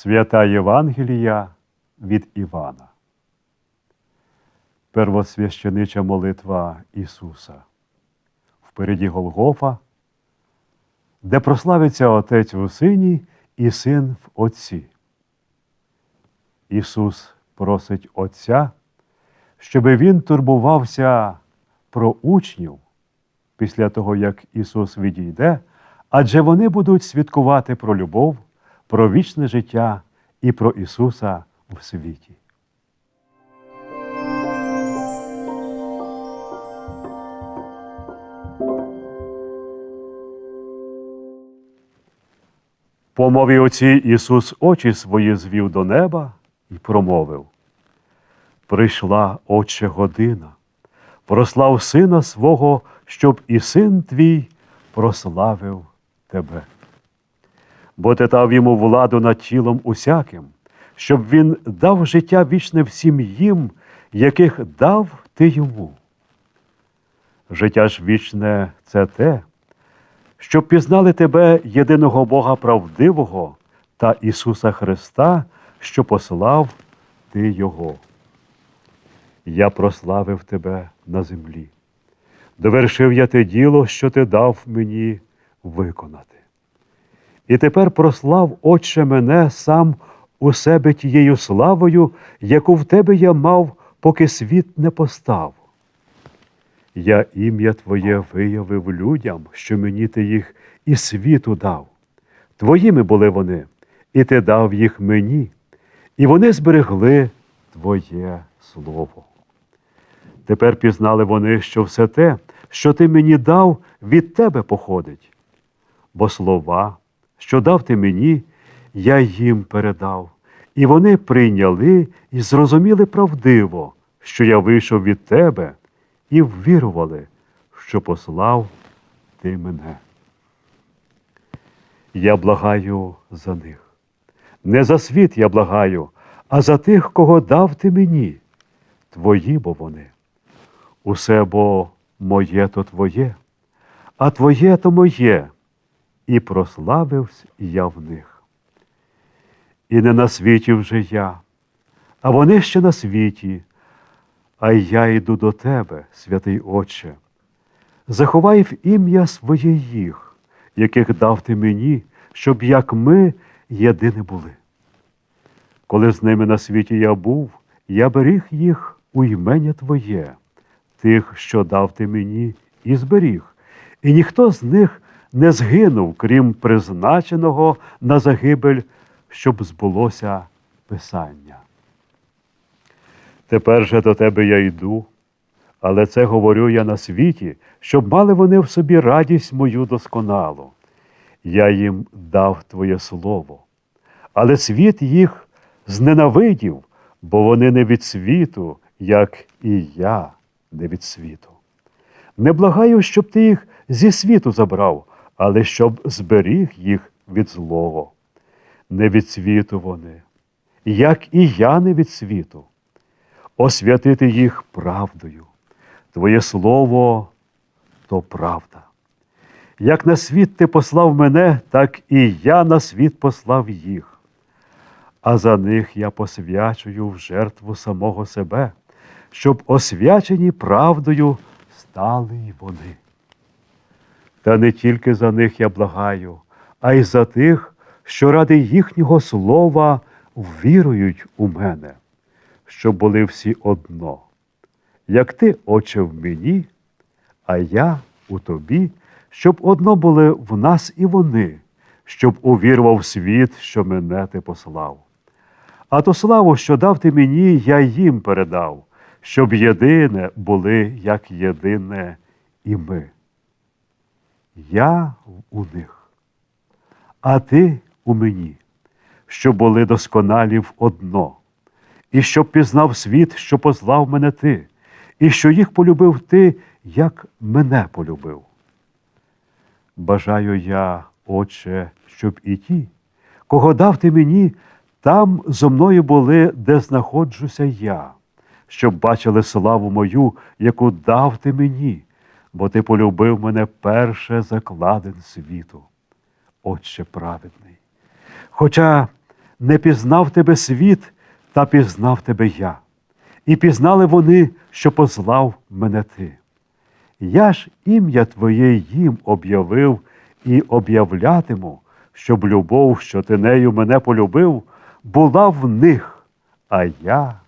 Свята Євангелія від Івана. Первосвященича молитва Ісуса. Впереді Голгофа, де прославиться Отець у Сині і Син в Отці. Ісус просить Отця, щоби Він турбувався про учнів після того, як Ісус відійде, адже вони будуть свідкувати про любов, про вічне життя і про Ісуса в світі. По мові оцій Ісус очі свої звів до неба і промовив: Прийшла, Отче, година, прослав Сина свого, щоб і син твій прославив тебе. Бо ти дав йому владу над тілом усяким, щоб він дав життя вічне всім їм, яких дав ти йому. Життя ж вічне це те, щоб пізнали тебе, єдиного Бога правдивого та Ісуса Христа, що послав Ти Його. Я прославив тебе на землі. Довершив я те діло, що ти дав мені виконати. І тепер прослав, Отче, мене сам у себе тією славою, яку в тебе я мав, поки світ не постав. Я ім'я Твоє виявив людям, що мені ти їх і світу дав. Твоїми були вони, і ти дав їх мені, і вони зберегли Твоє Слово. Тепер пізнали вони, що все те, що ти мені дав, від тебе походить. Бо слова, що дав ти мені, я їм передав, і вони прийняли і зрозуміли правдиво, що я вийшов від тебе, і ввірували, що послав ти мене. Я благаю за них. Не за світ я благаю, а за тих, кого дав ти мені, твої бо вони. Усе бо моє то твоє, а твоє то моє, і прославився я в них. І не на світі вже я, а вони ще на світі, а я йду до тебе, святий Отче. Заховай в ім'я своє їх, яких дав ти мені, щоб як ми єдині були. Коли з ними на світі я був, я беріг їх у імення Твоє, тих, що дав ти мені, і зберіг, і ніхто з них не згинув, крім призначеного на загибель, щоб збулося Писання. Тепер же до тебе я йду, але це говорю я на світі, щоб мали вони в собі радість мою досконалу. Я їм дав Твоє Слово, але світ їх зненавидів, бо вони не від світу, як і я не від світу. Не благаю, щоб ти їх зі світу забрав, але щоб зберіг їх від злого. Не від світу вони, як і я не від світу. Освятити їх правдою. Твоє слово то правда. Як на світ ти послав мене, так і я на світ послав їх. А за них я посвячую в жертву самого себе, щоб освячені правдою стали й вони. Та не тільки за них я благаю, а й за тих, що ради їхнього слова вірують у мене, щоб були всі одно. Як ти, Отче, в мені, а я у тобі, щоб одно були в нас і вони, щоб увірував світ, що мене ти послав. А то славу, що дав ти мені, я їм передав, щоб єдине були, як єдине і ми. Я у них, а ти у мені, щоб були досконалі в одно, і щоб пізнав світ, що послав мене ти, і що їх полюбив ти, як мене полюбив. Бажаю я, Отче, щоб і ті, кого дав ти мені, там зо мною були, де знаходжуся я, щоб бачили славу мою, яку дав ти мені, бо ти полюбив мене перше закладен світу, Отче праведний. Хоча не пізнав тебе світ, та пізнав тебе я. І пізнали вони, що послав мене ти. Я ж ім'я Твоє їм об'явив і об'являтиму, щоб любов, що ти нею мене полюбив, була в них, а я